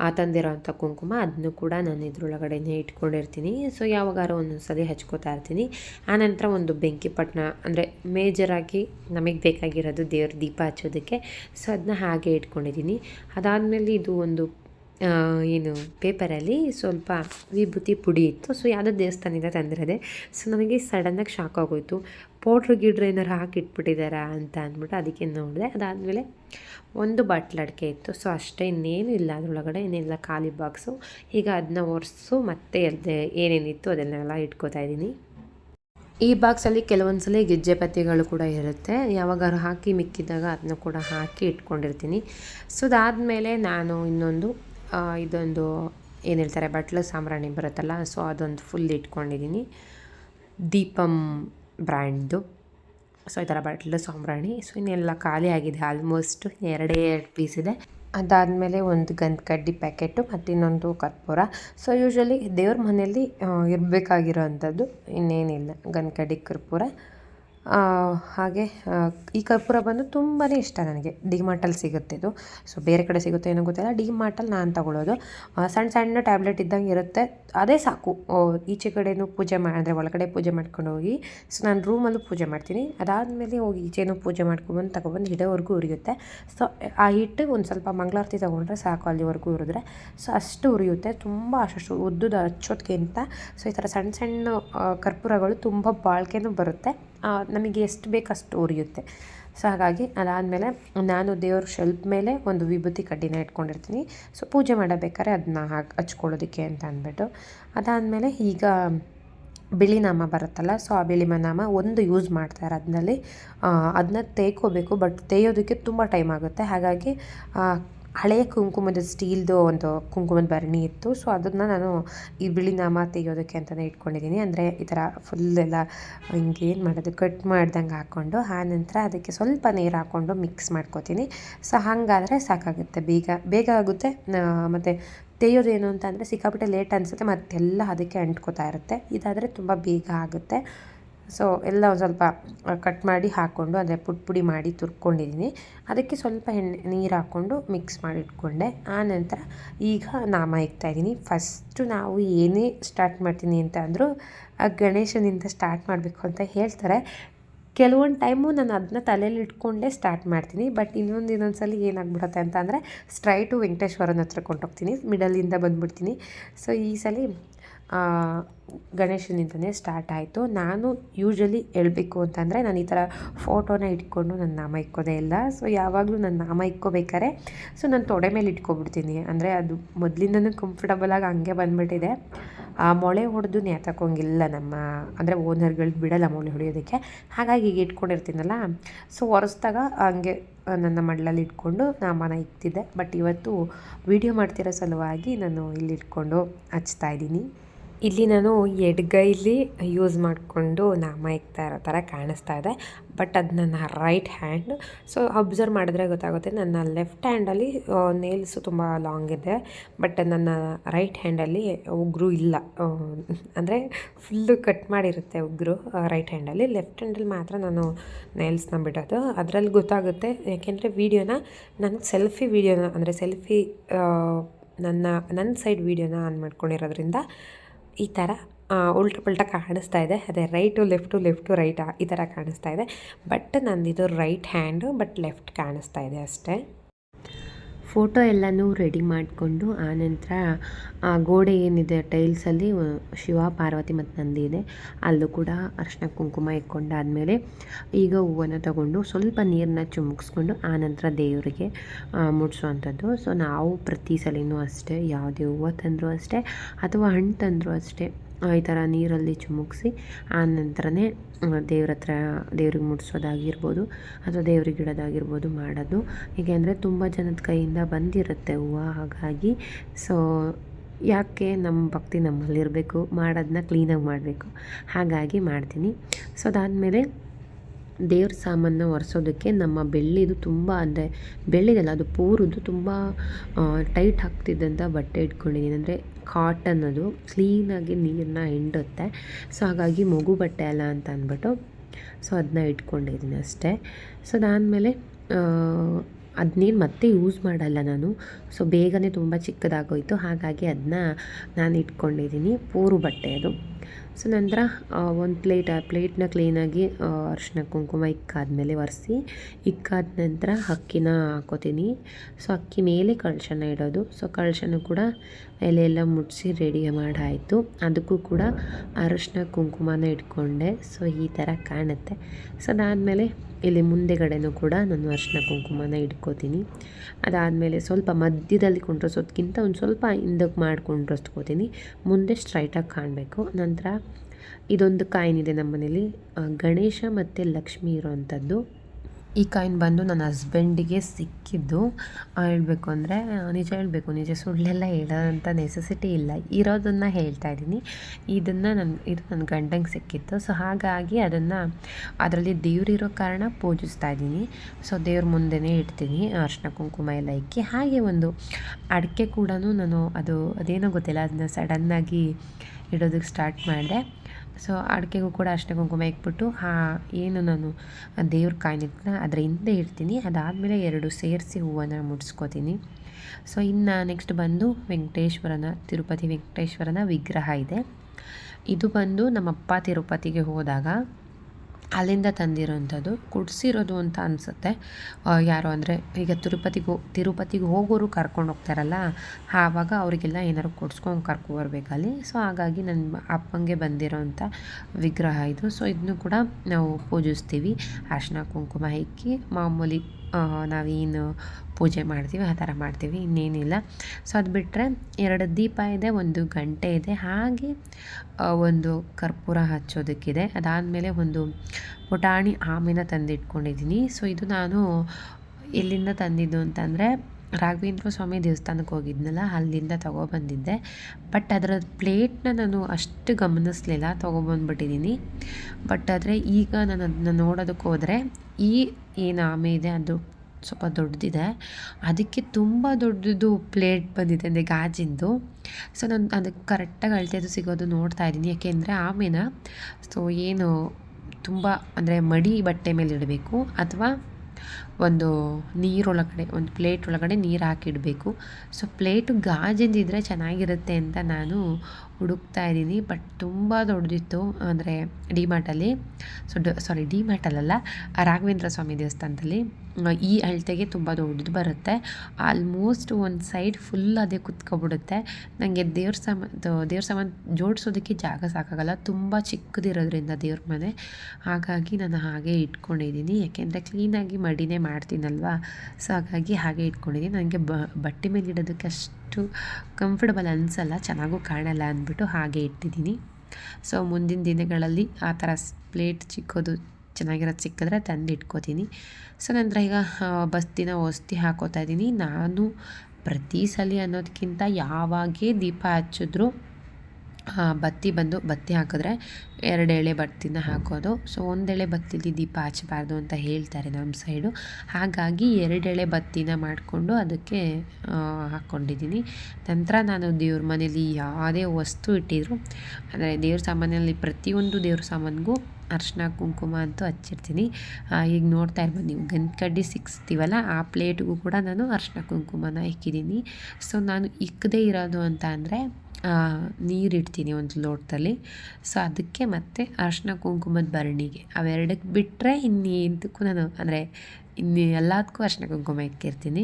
ಆ ತಂದಿರೋಂಥ ಕುಂಕುಮ ಅದನ್ನು ಕೂಡ ನಾನು ಇದ್ರೊಳಗಡೆನೇ ಇಟ್ಕೊಂಡಿರ್ತೀನಿ. ಸೊ ಯಾವಾಗಾರು ಒಂದೊಂದು ಸಲ ಹಚ್ಕೋತಾ ಇರ್ತೀನಿ. ಆನಂತರ ಒಂದು ಬೆಂಕಿ ಪಟ್ಟಣ ಅಂದರೆ ಮೇಜರಾಗಿ ನಮಗೆ ಬೇಕಾಗಿರೋದು ದೇವ್ರ ದೀಪ ಹಚ್ಚೋದಕ್ಕೆ. ಸೊ ಅದನ್ನ ಹಾಗೆ ಇಟ್ಕೊಂಡಿದ್ದೀನಿ. ಅದಾದಮೇಲೆ ಇದು ಒಂದು ಏನು ಪೇಪರಲ್ಲಿ ಸ್ವಲ್ಪ ವಿಭೂತಿ ಪುಡಿ ಇತ್ತು. ಸೊ ಯಾವುದೋ ದೇವಸ್ಥಾನದಿಂದ ತಂದಿರೋದೆ. ಸೊ ನನಗೆ ಸಡನ್ನಾಗಿ ಶಾಕ್ ಆಗೋಯ್ತು. ಪೌಡ್ರ್ ಗಿಡ್ರ್ ಏನಾರು ಹಾಕಿ ಇಟ್ಬಿಟ್ಟಿದ್ದಾರಾ ಅಂತ ಅಂದ್ಬಿಟ್ಟು ಅದಕ್ಕೆ ನೋಡಿದೆ. ಅದಾದಮೇಲೆ ಒಂದು ಬಾಟ್ಲಡಿಕೆ ಇತ್ತು. ಸೊ ಅಷ್ಟೇ. ಇನ್ನೇನು ಇಲ್ಲ. ಅದರೊಳಗಡೆ ಏನಿಲ್ಲ ಖಾಲಿ ಬಾಕ್ಸು ಈಗ ಅದನ್ನ ಒರೆಸು. ಮತ್ತೆ ಅದೇ ಏನೇನಿತ್ತು ಅದನ್ನೆಲ್ಲ ಇಟ್ಕೋತಾ ಇದ್ದೀನಿ. ಈ ಬಾಕ್ಸಲ್ಲಿ ಕೆಲವೊಂದು ಸಲ ಗೆಜ್ಜೆ ಪತ್ತಿಗಳು ಕೂಡ ಇರುತ್ತೆ. ಯಾವಾಗಾರು ಹಾಕಿ ಮಿಕ್ಕಿದಾಗ ಅದನ್ನ ಕೂಡ ಹಾಕಿ ಇಟ್ಕೊಂಡಿರ್ತೀನಿ. ಸೊ ಅದಾದಮೇಲೆ ನಾನು ಇನ್ನೊಂದು ಇದೊಂದು, ಏನು ಹೇಳ್ತಾರೆ, ಬಟ್ಲು ಸಾಂಬ್ರಾಣಿ ಬರುತ್ತಲ್ಲ, ಸೊ ಅದೊಂದು ಫುಲ್ ಇಟ್ಕೊಂಡಿದ್ದೀನಿ ದೀಪಂ ಬ್ರ್ಯಾಂಡ್ದು. ಸೊ, ಈ ಥರ ಬಟ್ಲು ಸಾಂಬ್ರಾಣಿ ಸೊ, ಇನ್ನೆಲ್ಲ ಖಾಲಿ ಆಗಿದೆ ಆಲ್ಮೋಸ್ಟ್ ಎರಡೇ ಎರಡು ಪೀಸ್ ಇದೆ. ಅದಾದಮೇಲೆ ಒಂದು ಗಂಧ ಕಡ್ಡಿ ಪ್ಯಾಕೆಟು ಮತ್ತು ಇನ್ನೊಂದು ಕರ್ಪೂರ. ಸೊ ಯೂಶ್ವಲಿ ದೇವ್ರ ಮನೆಯಲ್ಲಿ ಇರಬೇಕಾಗಿರೋ ಅಂಥದ್ದು ಇನ್ನೇನಿಲ್ಲ ಗಂಧ ಕಡ್ಡಿ, ಕರ್ಪೂರ. ಹಾಗೆ ಈ ಕರ್ಪೂರ ಬಂದು ತುಂಬಾ ಇಷ್ಟ ನನಗೆ. ಡಿಮಾರ್ಟಲ್ಲಿ ಸಿಗುತ್ತೆ ಇದು. ಸೊ ಬೇರೆ ಕಡೆ ಸಿಗುತ್ತೆ ಏನೋ ಗೊತ್ತಿಲ್ಲ. ಡಿಮಾರ್ಟಲ್ಲಿ ನಾನು ತಗೊಳ್ಳೋದು. ಸಣ್ಣ ಸಣ್ಣ ಟ್ಯಾಬ್ಲೆಟ್ ಇದ್ದಂಗೆ ಇರುತ್ತೆ. ಅದೇ ಸಾಕು. ಈಚೆ ಕಡೆನೂ ಪೂಜೆ ಮಾ, ಅಂದರೆ ಒಳಗಡೆ ಪೂಜೆ ಮಾಡ್ಕೊಂಡು ಹೋಗಿ, ಸೊ, ನಾನು ರೂಮಲ್ಲೂ ಪೂಜೆ ಮಾಡ್ತೀನಿ. ಅದಾದಮೇಲೆ ಹೋಗಿ ಈಚೆನೂ ಪೂಜೆ ಮಾಡ್ಕೊಬಂದು ತಗೊಬಂದು ಇಡೋವರೆಗೂ ಉರಿಯುತ್ತೆ. ಸೊ, ಆ ಹಿಟ್ಟು ಒಂದು ಸ್ವಲ್ಪ ಮಂಗಳಾರತಿ ತೊಗೊಂಡ್ರೆ ಸಾಕು ಅಲ್ಲಿವರೆಗೂ ಉರಿದ್ರೆ. ಸೊ, ಅಷ್ಟು ಉರಿಯುತ್ತೆ. ತುಂಬ ಅಷ್ಟು ಉದ್ದುದ ಹಚ್ಚೋದಕ್ಕಿಂತ ಸೊ, ಈ ಥರ ಸಣ್ಣ ಸಣ್ಣ ಕರ್ಪೂರಗಳು ತುಂಬ ಬಾಳ್ಕೆನೂ ಬರುತ್ತೆ. ನಮಗೆ ಎಷ್ಟು ಬೇಕು ಅಷ್ಟು ಉರಿಯುತ್ತೆ. ಸೊ ಹಾಗಾಗಿ ಅದಾದಮೇಲೆ ನಾನು ದೇವ್ರ ಶೆಲ್ಪ್ ಮೇಲೆ ಒಂದು ವಿಭೂತಿ ಕಡ್ಡಿನ ಇಟ್ಕೊಂಡಿರ್ತೀನಿ. ಸೊ ಪೂಜೆ ಮಾಡಬೇಕಾದ್ರೆ ಅದನ್ನ ಹಾಕಿ, ಹಚ್ಕೊಳ್ಳೋದಕ್ಕೆ ಅಂತ ಅಂದ್ಬಿಟ್ಟು. ಅದಾದಮೇಲೆ ಈಗ ಬಿಳಿ ನಾಮ ಬರುತ್ತಲ್ಲ ಸೊ ಆ ಬಿಳಿ ನಾಮ ಒಂದು ಯೂಸ್ ಮಾಡ್ತಾರೆ ಅದನ್ನಲ್ಲಿ ಅದನ್ನ ತೇಕೋಬೇಕು ಬಟ್ ತೇಯೋದಕ್ಕೆ ತುಂಬ ಟೈಮ್ ಆಗುತ್ತೆ. ಹಾಗಾಗಿ ಹಳೆಯ ಕುಂಕುಮದ ಸ್ಟೀಲ್ದು ಒಂದು ಕುಂಕುಮದ ಭರಣಿ ಇತ್ತು. ಸೊ ಅದನ್ನು ನಾನು ಈ ಬಿಳಿ ನಾಮ ತೆಗೆಯೋದಕ್ಕೆ ಅಂತಲೇ ಇಟ್ಕೊಂಡಿದ್ದೀನಿ. ಅಂದರೆ ಈ ಥರ ಫುಲ್ ಎಲ್ಲ ಹಿಂಗೆ ಏನು ಮಾಡೋದು ಕಟ್ ಮಾಡ್ದಂಗೆ ಹಾಕ್ಕೊಂಡು, ಆ ನಂತರ ಅದಕ್ಕೆ ಸ್ವಲ್ಪ ನೀರು ಹಾಕ್ಕೊಂಡು ಮಿಕ್ಸ್ ಮಾಡ್ಕೊತೀನಿ. ಸೊ ಹಾಗಾದರೆ ಸಾಕಾಗುತ್ತೆ. ಬೇಗ ಬೇಗ ಆಗುತ್ತೆ. ಮತ್ತು ತೆಯ್ಯೋದೇನು ಅಂತ ಅಂದರೆ ಸಿಕ್ಕಾಪಟ್ಟೆ ಲೇಟ್ ಅನಿಸುತ್ತೆ, ಮತ್ತೆಲ್ಲ ಅದಕ್ಕೆ ಅಂಟ್ಕೋತಾ ಇರುತ್ತೆ. ಇದಾದರೆ ತುಂಬ ಬೇಗ ಆಗುತ್ತೆ. ಸೊ, ಎಲ್ಲ ಒಂದು ಸ್ವಲ್ಪ ಕಟ್ ಮಾಡಿ ಹಾಕ್ಕೊಂಡು ಅಂದರೆ ಪುಡಿ ಪುಡಿ ಮಾಡಿ ತುರ್ಕೊಂಡಿದ್ದೀನಿ ಅದಕ್ಕೆ ಸ್ವಲ್ಪ ಎಣ್ಣೆ, ನೀರು ಹಾಕ್ಕೊಂಡು ಮಿಕ್ಸ್ ಮಾಡಿ ಇಟ್ಕೊಂಡೆ. ಆನಂತರ ಈಗ ನಾಮ ಇಕ್ತಾಯಿದ್ದೀನಿ ಫಸ್ಟು ನಾವು ಏನೇ ಸ್ಟಾರ್ಟ್ ಮಾಡ್ತೀನಿ ಅಂತ ಅಂದರೂ ಗಣೇಶನಿಂದ ಸ್ಟಾರ್ಟ್ ಮಾಡಬೇಕು ಅಂತ ಹೇಳ್ತಾರೆ. ಕೆಲವೊಂದು ಟೈಮು ನಾನು ಅದನ್ನ ತಲೆಯಲ್ಲಿ ಇಟ್ಕೊಂಡೇ ಸ್ಟಾರ್ಟ್ ಮಾಡ್ತೀನಿ. ಬಟ್ ಇನ್ನೊಂದು ಇನ್ನೊಂದು ಸಲ ಏನಾಗ್ಬಿಡುತ್ತೆ ಅಂತ ಅಂದರೆ ಸ್ಟ್ರೈಟು ವೆಂಕಟೇಶ್ವರನ ಹತ್ರ ಕೊಂಡೋಗ್ತೀನಿ. ಮಿಡಲಿಂದ ಬಂದುಬಿಡ್ತೀನಿ. ಸೊ ಈ ಸಲ ಗಣೇಶನಿಂದನೇ ಸ್ಟಾರ್ಟ್ ಆಯಿತು. ನಾನು ಯೂಶ್ವಲಿ ಹೇಳಬೇಕು ಅಂತಂದರೆ ನಾನು ಈ ಥರ ಫೋಟೋನ ಇಟ್ಕೊಂಡು ನನ್ನ ನಾಮ ಇಕ್ಕೋದೇ ಇಲ್ಲ. ಸೊ ಯಾವಾಗಲೂ ನನ್ನ ನಾಮ ಇಕ್ಕೋಬೇಕಾರೆ ಸೊ ನಾನು ತೊಡೆ ಮೇಲೆ ಇಟ್ಕೊಬಿಡ್ತೀನಿ. ಅಂದರೆ ಅದು ಮೊದಲಿಂದನೂ ಕಂಫರ್ಟಬಲಾಗಿ ಹಂಗೆ ಬಂದುಬಿಟ್ಟಿದೆ. ಆ ಮೊಳೆ ಹೊಡೆದು ನೇತಾಕೋಂಗಿಲ್ಲ ನಮ್ಮ, ಅಂದರೆ ಓನರ್ಗಳು ಬಿಡಲ್ಲ ಮೊಳೆ ಹೊಡೆಯೋದಕ್ಕೆ. ಹಾಗಾಗಿ ಈಗ ಇಟ್ಕೊಂಡಿರ್ತೀನಲ್ಲ. ಸೊ ಒರೆಸ್ದಾಗ ಹಂಗೆ ನನ್ನ ಮಡ್ಲಲ್ಲಿ ಇಟ್ಕೊಂಡು ನಾಮನ ಇಕ್ತಿದ್ದೆ. ಬಟ್ ಇವತ್ತು ವೀಡಿಯೋ ಮಾಡ್ತಿರೋ ಸಲುವಾಗಿ ನಾನು ಇಲ್ಲಿ ಇಟ್ಕೊಂಡು ಹಚ್ತಾ ಇದ್ದೀನಿ. ಇಲ್ಲಿ ನಾನು ಎಡ್ಗೈಲಿ ಯೂಸ್ ಮಾಡಿಕೊಂಡು ನಾಮ ಇಕ್ತಾ ಇರೋ ಥರ ಕಾಣಿಸ್ತಾ ಇದೆ. ಬಟ್ ಅದು ನನ್ನ ರೈಟ್ ಹ್ಯಾಂಡ್. ಸೊ ಅಬ್ಸರ್ವ್ ಮಾಡಿದ್ರೆ ಗೊತ್ತಾಗುತ್ತೆ, ನನ್ನ ಲೆಫ್ಟ್ ಹ್ಯಾಂಡಲ್ಲಿ ನೇಲ್ಸು ತುಂಬ ಲಾಂಗ್ ಇದೆ. ಬಟ್ ನನ್ನ ರೈಟ್ ಹ್ಯಾಂಡಲ್ಲಿ ಉಗುರು ಇಲ್ಲ. ಅಂದರೆ ಫುಲ್ಲು ಕಟ್ ಮಾಡಿರುತ್ತೆ ಉಗುರು ರೈಟ್ ಹ್ಯಾಂಡಲ್ಲಿ. ಲೆಫ್ಟ್ ಹ್ಯಾಂಡಲ್ಲಿ ಮಾತ್ರ ನಾನು ನೇಲ್ಸ್ನ ಬಿಡೋದು. ಅದರಲ್ಲಿ ಗೊತ್ತಾಗುತ್ತೆ, ಯಾಕೆಂದರೆ ವೀಡಿಯೋನ ನಾನು ಸೆಲ್ಫಿ ವೀಡಿಯೋನ, ಅಂದರೆ ಸೆಲ್ಫಿ ನನ್ನ ನನ್ನ ಸೈಡ್ ವೀಡಿಯೋನ ಆನ್ ಮಾಡ್ಕೊಂಡಿರೋದ್ರಿಂದ ಈ ಥರ ಉಲ್ಟು ಪಲ್ಟ ಕಾಣಿಸ್ತಾ ಇದೆ. ಅದೇ ರೈಟು ಲೆಫ್ಟು ಲೆಫ್ಟು ರೈಟ್ ಈ ಥರ ಕಾಣಿಸ್ತಾ ಇದೆ. ಬಟ್ ನಂದಿದು ರೈಟ್ ಹ್ಯಾಂಡು ಬಟ್ ಲೆಫ್ಟ್ ಕಾಣಿಸ್ತಾ ಇದೆ ಅಷ್ಟೇ. ಫೋಟೋ ಎಲ್ಲನೂ ರೆಡಿ ಮಾಡಿಕೊಂಡು ಆನಂತರ ಆ ಗೋಡೆ ಏನಿದೆ ಟೈಲ್ಸಲ್ಲಿ ಶಿವ, ಪಾರ್ವತಿ ಮತ್ತು ನಂದಿ ಇದೆ. ಅಲ್ಲೂ ಕೂಡ ಅರ್ಶಿನ ಕುಂಕುಮ ಇಟ್ಕೊಂಡಾದಮೇಲೆ ಈಗ ಹೂವನ್ನು ತಗೊಂಡು ಸ್ವಲ್ಪ ನೀರನ್ನ ಚುಮುಕ್ಸ್ಕೊಂಡು ಆನಂತರ ದೇವರಿಗೆ ಮುಡಿಸೋವಂಥದ್ದು ಸೊ ನಾವು ಪ್ರತಿ ಸಲಿನೂ ಅಷ್ಟೇ, ಯಾವುದೇ ಹೂವು ತಂದರೂ ಅಷ್ಟೇ, ಅಥವಾ ಹಣ್ಣು ತಂದರೂ ಅಷ್ಟೇ. ಈ ಥರ ನೀರಲ್ಲಿ ಚುಮುಕ್ಸಿ, ಆ ನಂತರನೇ ದೇವ್ರ ಹತ್ರ ದೇವ್ರಿಗೆ ಮುಟ್ಸೋದಾಗಿರ್ಬೋದು ಅಥವಾ ದೇವ್ರಿಗೆ ಇಡೋದಾಗಿರ್ಬೋದು ಮಾಡೋದು. ಏಕೆಂದರೆ ತುಂಬ ಜನದ ಕೈಯಿಂದ ಬಂದಿರುತ್ತೆ ಹೂವು. ಹಾಗಾಗಿ ಸೊ ಯಾಕೆ ನಮ್ಮ ಭಕ್ತಿ ನಮ್ಮಲ್ಲಿರಬೇಕು? ಮಾಡೋದನ್ನ ಕ್ಲೀನಾಗಿ ಮಾಡಬೇಕು. ಹಾಗಾಗಿ ಮಾಡ್ತೀನಿ. ಸೊ ಅದಾದಮೇಲೆ ದೇವ್ರ ಸಾಮಾನನ್ನ ಒರೆಸೋದಕ್ಕೆ ನಮ್ಮ ಬೆಳ್ಳಿದು ತುಂಬ ಅಂದರೆ ಬೆಳ್ಳಿದಲ್ಲ, ಅದು ಪೂರದ್ದು ತುಂಬ ಟೈಟ್ ಆಗ್ತಿದ್ದಂಥ ಬಟ್ಟೆ ಇಟ್ಕೊಂಡಿದ್ದೀನಿ. ಅಂದರೆ ಕಾಟನ್ ಅದು ಕ್ಲೀನಾಗಿ ನೀರನ್ನ ಹಿಂಡುತ್ತೆ. ಸೊ ಹಾಗಾಗಿ ಮಗು ಬಟ್ಟೆ ಅಲ್ಲ ಅಂತ ಅಂದ್ಬಿಟ್ಟು ಸೊ ಅದನ್ನ ಇಟ್ಕೊಂಡಿದ್ದೀನಿ ಅಷ್ಟೇ. ಸೊ ಅದಾದಮೇಲೆ ಅದನ್ನೇನು ಮತ್ತೆ ಯೂಸ್ ಮಾಡಲ್ಲ ನಾನು. ಸೊ ಬೇಗನೆ ತುಂಬ ಚಿಕ್ಕದಾಗೋಯಿತು. ಹಾಗಾಗಿ ಅದನ್ನ ನಾನು ಇಟ್ಕೊಂಡಿದ್ದೀನಿ ಪೂರು ಬಟ್ಟೆ ಅದು. ಸೊ ನಂತರ ಒಂದು ಪ್ಲೇಟ್, ಆ, ಪ್ಲೇಟ್ನ ಕ್ಲೀನಾಗಿ ಅರಿಶಿನ ಕುಂಕುಮ ಇಕ್ಕಾದ್ಮೇಲೆ ಒರೆಸಿ, ಇಕ್ಕಾದ ನಂತರ ಅಕ್ಕಿನ ಹಾಕೋತೀನಿ. ಸೊ ಅಕ್ಕಿ ಮೇಲೆ ಕಳಶನ ಇಡೋದು. ಸೊ ಕಳಶನ ಕೂಡ ಎಲೆಯೆಲ್ಲ ಮುಟ್ಸಿ ರೆಡಿ ಮಾಡಾಯಿತು. ಅದಕ್ಕೂ ಕೂಡ ಅರಶಿನ ಕುಂಕುಮನ ಇಟ್ಕೊಂಡೆ. ಸೊ ಈ ಥರ ಕಾಣುತ್ತೆ. ಸೊ ಅದಾದಮೇಲೆ ಇಲ್ಲಿ ಮುಂದೆಗಡೆನೂ ಕೂಡ ನಾನು ಅರಿಶಿನ ಕುಂಕುಮನ ಇಟ್ಕೋತೀನಿ. ಅದಾದಮೇಲೆ ಸ್ವಲ್ಪ ಮಧ್ಯದಲ್ಲಿ ಕುಂಡ್ರಸೋದಕ್ಕಿಂತ ಒಂದು ಸ್ವಲ್ಪ ಹಿಂದಕ್ಕೆ ಮಾಡಿ ಕುಂಡ್ರಸ್ಕೋತೀನಿ. ಮುಂದೆ ಸ್ಟ್ರೈಟಾಗಿ ಕಾಣಬೇಕು. ನಂತರ ಇದೊಂದು ಕಾಯಿನಿದೆ ನಮ್ಮ ಮನೇಲಿ ಗಣೇಶ ಮತ್ತು ಲಕ್ಷ್ಮಿ ಇರೋವಂಥದ್ದು ಈ ಕಾಯಿನ್ ಬಂದು ನನ್ನ ಹಸ್ಬೆಂಡಿಗೆ ಸಿಕ್ಕಿದ್ದು. ಹೇಳಬೇಕು ಅಂದರೆ ನಿಜ ಹೇಳಬೇಕು, ನಿಜ ಸುಳ್ಳೆಲ್ಲ ಹೇಳೋಂಥ ನೆಸೆಸಿಟಿ ಇಲ್ಲ. ಇರೋದನ್ನು ಹೇಳ್ತಾ ಇದ್ದೀನಿ. ಇದನ್ನು ನನ್ನ ಇದು ನನ್ನ ಗಂಡಂಗೆ ಸಿಕ್ಕಿತ್ತು. ಸೊ ಹಾಗಾಗಿ ಅದನ್ನು ಅದರಲ್ಲಿ ದೇವರಿರೋ ಕಾರಣ ಪೂಜಿಸ್ತಾ ಇದ್ದೀನಿ. ಸೊ ದೇವ್ರ ಮುಂದೆನೇ ಇಡ್ತೀನಿ. ಅರ್ಶಿನ ಕುಂಕುಮ ಎಲ್ಲ ಇಕ್ಕಿ, ಹಾಗೆ ಒಂದು ಅಡಿಕೆ ಕೂಡ ನಾನು ಅದು ಅದೇನೋ ಗೊತ್ತಿಲ್ಲ, ಅದನ್ನ ಸಡನ್ನಾಗಿ ಇಡೋದಕ್ಕೆ ಸ್ಟಾರ್ಟ್ ಮಾಡಿದೆ. ಸೊ ಅಡಿಕೆಗೂ ಕೂಡ ಅಷ್ಟೇ ಕುಂಕುಮ ಇಕ್ಬಿಟ್ಟು ಹಾ, ಏನು ನಾನು ದೇವ್ರ ಕಾಯಿನಿಟ್ನ ಅದರ ಹಿಂದೆ ಇಡ್ತೀನಿ. ಅದಾದಮೇಲೆ ಎರಡು ಸೇರಿಸಿ ಹೂವನ್ನು ಮುಡಿಸ್ಕೋತೀನಿ. ಸೊ ಇನ್ನು ನೆಕ್ಸ್ಟ್ ಬಂದು ವೆಂಕಟೇಶ್ವರನ, ತಿರುಪತಿ ವೆಂಕಟೇಶ್ವರನ ವಿಗ್ರಹ ಇದೆ. ಇದು ಬಂದು ನಮ್ಮಪ್ಪ ತಿರುಪತಿಗೆ ಹೋದಾಗ ಅಲ್ಲಿಂದ ತಂದಿರೋಂಥದ್ದು ಕುಡಿಸಿರೋದು ಅಂತ ಅನಿಸುತ್ತೆ. ಯಾರು ಅಂದರೆ, ಈಗ ತಿರುಪತಿಗೆ ತಿರುಪತಿಗೆ ಹೋಗೋರು ಕರ್ಕೊಂಡು ಹೋಗ್ತಾರಲ್ಲ, ಆವಾಗ ಅವರಿಗೆಲ್ಲ ಏನಾದ್ರು ಕೊಡ್ಸ್ಕೊಂಡು ಕರ್ಕೊಬರ್ಬೇಕಲ್ಲಿ ಸೊ, ಹಾಗಾಗಿ ನನ್ನ ಅಪ್ಪಂಗೆ ಬಂದಿರೋಂಥ ವಿಗ್ರಹ ಇದು. ಸೊ ಇದನ್ನು ಕೂಡ ನಾವು ಪೂಜಿಸ್ತೀವಿ. ಅರ್ಶಿನ ಕುಂಕುಮ ಇಕ್ಕಿ, ಮಾಮೂಲಿ ನಾವೇನು ಪೂಜೆ ಮಾಡ್ತೀವಿ, ಆ ಥರ ಮಾಡ್ತೀವಿ, ಇನ್ನೇನಿಲ್ಲ. ಸೊ ಅದು ಬಿಟ್ಟರೆ ಎರಡು ದೀಪ ಇದೆ, ಒಂದು ಗಂಟೆ ಇದೆ. ಹಾಗೆ ಒಂದು ಕರ್ಪೂರ ಹಚ್ಚೋದಕ್ಕಿದೆ. ಅದಾದಮೇಲೆ ಒಂದು ಪುಟಾಣಿ ಆಮೆನ ತಂದಿಟ್ಕೊಂಡಿದ್ದೀನಿ. ಸೊ ಇದು ನಾನು ಎಲ್ಲಿಂದ ತಂದಿದ್ದು ಅಂತಂದರೆ ರಾಘವೇಂದ್ರ ಸ್ವಾಮಿ ದೇವಸ್ಥಾನಕ್ಕೆ ಹೋಗಿದ್ನಲ್ಲ, ಅಲ್ಲಿಂದ ತೊಗೊಬಂದಿದ್ದೆ. ಬಟ್ ಅದರ ಪ್ಲೇಟ್ನ ನಾನು ಅಷ್ಟು ಗಮನಿಸ್ಲಿಲ್ಲ ತೊಗೊಬಂದ್ಬಿಟ್ಟಿದ್ದೀನಿ ಬಟ್ ಆದರೆ ಈಗ ನಾನು ಅದನ್ನ ನೋಡೋದಕ್ಕೆ ಹೋದರೆ, ಈ ಏನು ಆಮೆ ಇದೆ, ಅದು ಸ್ವಲ್ಪ ದೊಡ್ಡದಿದೆ. ಅದಕ್ಕೆ ತುಂಬ ದೊಡ್ಡದು ಪ್ಲೇಟ್ ಬಂದಿದೆ, ಅಂದರೆ ಗಾಜಿಂದು. ಸೊ ನಾನು ಅದಕ್ಕೆ ಕರೆಕ್ಟಾಗಿ ಅಳತೆದು ಸಿಗೋದು ನೋಡ್ತಾ ಇದ್ದೀನಿ. ಯಾಕೆಂದರೆ ಆಮೇನ ಸೊ ಏನು ತುಂಬ, ಅಂದರೆ ಮಡಿ ಬಟ್ಟೆ ಮೇಲೆ ಇಡಬೇಕು ಅಥವಾ ಒಂದು ನೀರೊಳಗಡೆ ಒಂದು ಪ್ಲೇಟ್ ಒಳಗಡೆ ನೀರು ಹಾಕಿಡಬೇಕು ಸೊ ಪ್ಲೇಟು ಗಾಜಿಂದಿದ್ರೆ ಚೆನ್ನಾಗಿರುತ್ತೆ ಅಂತ ನಾನು ಹುಡುಕ್ತಾ ಇದ್ದೀನಿ ಬಟ್ ತುಂಬ ದೊಡ್ಡದಿತ್ತು ಅಂದರೆ ಡಿ ಮಾರ್ಟಲ್ಲಿ. ಸೊ ಡ ಸಾರಿ ಮಾರ್ಟಲ್ಲಲ್ಲ, ರಾಘವೇಂದ್ರ ಸ್ವಾಮಿ ದೇವಸ್ಥಾನದಲ್ಲಿ. ಈ ಅಳತೆಗೆ ತುಂಬ ದೊಡ್ಡದು ಬರುತ್ತೆ. ಆಲ್ಮೋಸ್ಟ್ ಒಂದು ಸೈಡ್ ಫುಲ್ ಅದೇ ಕುತ್ಕೊಬಿಡುತ್ತೆ. ನನಗೆ ದೇವ್ರ ಸಮ ದೇವ್ರ ಸಾಮಾನು ಜೋಡಿಸೋದಕ್ಕೆ ಜಾಗ ಸಾಕಾಗಲ್ಲ. ತುಂಬ ಚಿಕ್ಕದಿರೋದ್ರಿಂದ ದೇವ್ರ ಮನೆ. ಹಾಗಾಗಿ ನಾನು ಹಾಗೆ ಇಟ್ಕೊಂಡಿದ್ದೀನಿ. ಯಾಕೆಂದರೆ ಕ್ಲೀನಾಗಿ ಮಡಿನೇ ಮಾಡ್ತೀನಲ್ವಾ? ಸೊ ಹಾಗಾಗಿ ಹಾಗೆ ಇಟ್ಕೊಂಡಿದ್ದೀನಿ. ನನಗೆ ಬಟ್ಟೆ ಮೇಲೆ ಇಡೋದಕ್ಕೆ ಅಷ್ಟು ಕಂಫರ್ಟಬಲ್ ಅನಿಸಲ್ಲ, ಚೆನ್ನಾಗೂ ಕಾಣಲ್ಲ ಅಂದ್ಬಿಟ್ಟು ಹಾಗೆ ಇಟ್ಟಿದ್ದೀನಿ. ಸೊ ಮುಂದಿನ ದಿನಗಳಲ್ಲಿ ಆ ಥರ ಪ್ಲೇಟ್ ಚಿಕ್ಕೋದು ಚೆನ್ನಾಗಿರೋದು ಸಿಕ್ಕಿದ್ರೆ ತಂದು ಇಟ್ಕೋತೀನಿ. ಸೊ ನಂತರ ಈಗ ಬಸ್ತಿನ ಓಸ್ತಿ ಹಾಕೋತಾ ಇದ್ದೀನಿ. ನಾನು ಪ್ರತಿ ಸಲ ಅನ್ನೋದಕ್ಕಿಂತ ಯಾವಾಗೇ ದೀಪ ಹಚ್ಚಿದ್ರು ಬತ್ತಿ ಬಂದು ಬತ್ತಿ ಹಾಕಿದ್ರೆ ಎರಡು ಎಳೆ ಬತ್ತಿನ ಹಾಕೋದು. ಸೊ ಒಂದೆಳೆ ಬತ್ತಿಲಿ ದೀಪ ಹಚ್ಚಬಾರ್ದು ಅಂತ ಹೇಳ್ತಾರೆ ನಮ್ಮ ಸೈಡು ಹಾಗಾಗಿ ಎರಡೆಳೆ ಬತ್ತಿನ ಮಾಡಿಕೊಂಡು ಅದಕ್ಕೆ ಹಾಕ್ಕೊಂಡಿದ್ದೀನಿ ನಂತರ ನಾನು ದೇವ್ರ ಮನೇಲಿ ಯಾವುದೇ ವಸ್ತು ಇಟ್ಟಿದ್ರು. ಅಂದರೆ ದೇವ್ರ ಸಾಮಾನಲ್ಲಿ ಪ್ರತಿಯೊಂದು ದೇವ್ರ ಸಾಮಾನಿಗೂ ಅರ್ಶಿನ, ಕುಂಕುಮ ಅಂತೂ ಹಚ್ಚಿರ್ತೀನಿ. ಈಗ ನೋಡ್ತಾ ಇರ್ಬೋದು ನೀವು ಗಂಧ ಕಡ್ಡಿ ಸಿಕ್ಸ್ತೀವಲ್ಲ, ಆ ಪ್ಲೇಟ್ಗೂ ಕೂಡ ನಾನು ಅರ್ಶಿನ, ಕುಂಕುಮನ ಇಕ್ಕಿದ್ದೀನಿ. ಸೊ ನಾನು ಇಕ್ಕದೇ ಇರೋದು ಅಂತ ಅಂದರೆ ನೀರಿಡ್ತೀನಿ ಒಂದು ಲೋಟದಲ್ಲಿ. ಸೊ ಅದಕ್ಕೆ ಮತ್ತೆ ಅರಶಿನ ಕುಂಕುಮದ ಬರಣಿಗೆ ಅವೆರಡಕ್ಕೆ ಬಿಟ್ಟರೆ ಇನ್ನೇದಕ್ಕೂ ನಾನು ಅಂದರೆ ಇನ್ನು ಎಲ್ಲದಕ್ಕೂ ಅರಶಿನ ಕುಂಕುಮ ಇಕ್ಕಿರ್ತೀನಿ.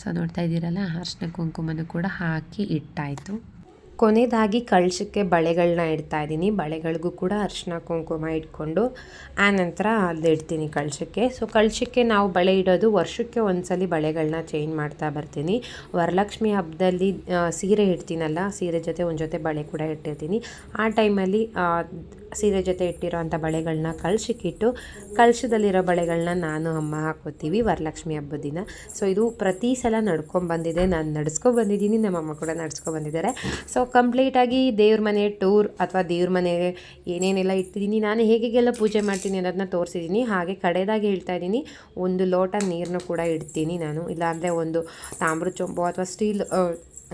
ಸೊ ನೋಡ್ತಾ ಇದ್ದೀರಲ್ಲ ಅರಶಿನ ಕುಂಕುಮನೂ ಕೂಡ ಹಾಕಿ ಇಟ್ಟಾಯಿತು. ಕೊನೆಯದಾಗಿ ಕಳಶಕ್ಕೆ ಬಳೆಗಳನ್ನ ಇಡ್ತಾ ಇದ್ದೀನಿ. ಬಳೆಗಳಿಗೂ ಕೂಡ ಅರಿಶಿನ ಕುಂಕುಮ ಇಟ್ಕೊಂಡು ಆನಂತರ ಅಲ್ಲಿ ಇಡ್ತೀನಿ ಕಳಶಕ್ಕೆ. ಸೊ ಕಳಶಕ್ಕೆ ನಾವು ಬಳೆ ಇಡೋದು ವರ್ಷಕ್ಕೆ ಒಂದ್ಸಲಿ ಬಳೆಗಳನ್ನ ಚೇಂಜ್ ಮಾಡ್ತಾ ಬರ್ತೀನಿ. ವರಲಕ್ಷ್ಮಿ ಹಬ್ಬದಲ್ಲಿ ಸೀರೆ ಇಡ್ತೀನಲ್ಲ, ಸೀರೆ ಜೊತೆ ಒಂದು ಜೊತೆ ಬಳೆ ಕೂಡ ಇಟ್ಟಿರ್ತೀನಿ. ಆ ಟೈಮಲ್ಲಿ ಸೀರೆ ಜೊತೆ ಇಟ್ಟಿರೋವಂಥ ಬಳೆಗಳನ್ನ ಕಳಶಕ್ಕಿಟ್ಟು ಕಳಶದಲ್ಲಿರೋ ಬಳೆಗಳನ್ನ ನಾನು ಅಮ್ಮ ಹಾಕೋತೀವಿ ವರಲಕ್ಷ್ಮಿ ಹಬ್ಬದ ದಿನ. ಸೊ ಇದು ಪ್ರತಿ ಸಲ ನಡ್ಕೊಂಬಂದಿದೆ ನಾನು ನಡ್ಸ್ಕೊಬಂದಿದ್ದೀನಿ ನಮ್ಮಮ್ಮ ಕೂಡ ನಡ್ಸ್ಕೊಬಂದಿದ್ದಾರೆ ಸೊ ಕಂಪ್ಲೀಟಾಗಿ ದೇವ್ರ ಮನೆ ಟೂರ್ ಅಥವಾ ದೇವ್ರ ಮನೆ ಏನೇನೆಲ್ಲ ಇಟ್ಟಿದ್ದೀನಿ, ನಾನು ಹೇಗೆಲ್ಲ ಪೂಜೆ ಮಾಡ್ತೀನಿ ಅನ್ನೋದನ್ನ ತೋರಿಸಿದ್ದೀನಿ. ಹಾಗೆ ಕಡೆದಾಗಿ ಹೇಳ್ತಾ ಇದ್ದೀನಿ, ಒಂದು ಲೋಟ ನೀರನ್ನು ಕೂಡ ಇಡ್ತೀನಿ ನಾನು. ಇಲ್ಲಾಂದರೆ ಒಂದು ತಾಮ್ರ ಚೊಂಬು ಅಥವಾ ಸ್ಟೀಲ್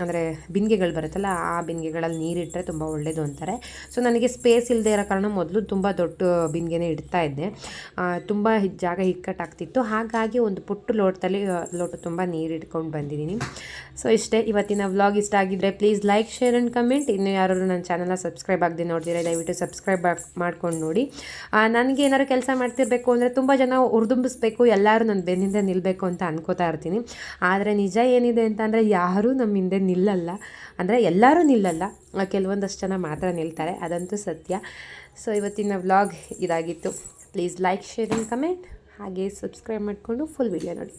ಅಂದರೆ ಬಿಂದಿಗೆಗಳು ಬರುತ್ತಲ್ಲ, ಆ ಬಿಂದಿಗೆಗಳಲ್ಲಿ ನೀರಿಟ್ಟರೆ ತುಂಬ ಒಳ್ಳೆಯದು ಅಂತಾರೆ. ಸೊ ನನಗೆ ಸ್ಪೇಸ್ ಇಲ್ಲದೆ ಇರೋ ಕಾರಣ ಮೊದಲು ತುಂಬ ದೊಡ್ಡ ಬಿಂದಿಗೆನೇ ಇಡ್ತಾ ಇದ್ದೆ. ತುಂಬ ಜಾಗ ಇಕ್ಕಟ್ಟಾಗ್ತಿತ್ತು. ಹಾಗಾಗಿ ಒಂದು ಪುಟ್ಟು ಲೋಟದಲ್ಲಿ ಲೋಟ ತುಂಬ ನೀರು ಇಟ್ಕೊಂಡು ಬಂದಿದ್ದೀನಿ. ಸೊ ಇಷ್ಟೇ. ಇವತ್ತಿನ ವ್ಲಾಗ್ ಇಷ್ಟ ಆಗಿದ್ದರೆ please like share and comment ಇನ್ನು ಯಾರು ನನ್ನ ಚಾನಲ್ನ ಸಬ್ಸ್ಕ್ರೈಬ್ ಆಗದೆ ನೋಡ್ತೀರಾ ದಯವಿಟ್ಟು ಸಬ್ಸ್ಕ್ರೈಬ್ ಮಾಡ್ಕೊಂಡು ನೋಡಿ. ನನಗೆ ಏನಾದ್ರು ಕೆಲಸ ಮಾಡ್ತಿರ್ಬೇಕು ಅಂದರೆ ತುಂಬ ಜನ ಉರ್ದುಂಬಿಸ್ಬೇಕು ಎಲ್ಲರೂ ನನ್ನ ಬೆನ್ನಿಂದ ನಿಲ್ಲಬೇಕು ಅಂತ ಅನ್ಕೋತಾ ಇರ್ತೀನಿ. ಆದರೆ ನಿಜ ಏನಿದೆ ಅಂತಂದರೆ ಯಾರೂ ನಮ್ಮ ಹಿಂದೆ ನಿಲ್ಲಲ್ಲ. ಅಂದರೆ ಎಲ್ಲರೂ ನಿಲ್ಲಲ್ಲ. ಕೆಲವೊಂದಷ್ಟು ಜನ ಮಾತ್ರ ನಿಲ್ತಾರೆ. ಅದಂತೂ ಸತ್ಯ. ಸೊ ಇವತ್ತಿನ ವ್ಲಾಗ್ ಇದಾಗಿತ್ತು. Please like share and comment ಹಾಗೆ ಸಬ್ಸ್ಕ್ರೈಬ್ ಮಾಡಿಕೊಂಡು ಫುಲ್ ವಿಡಿಯೋ ನೋಡಿ.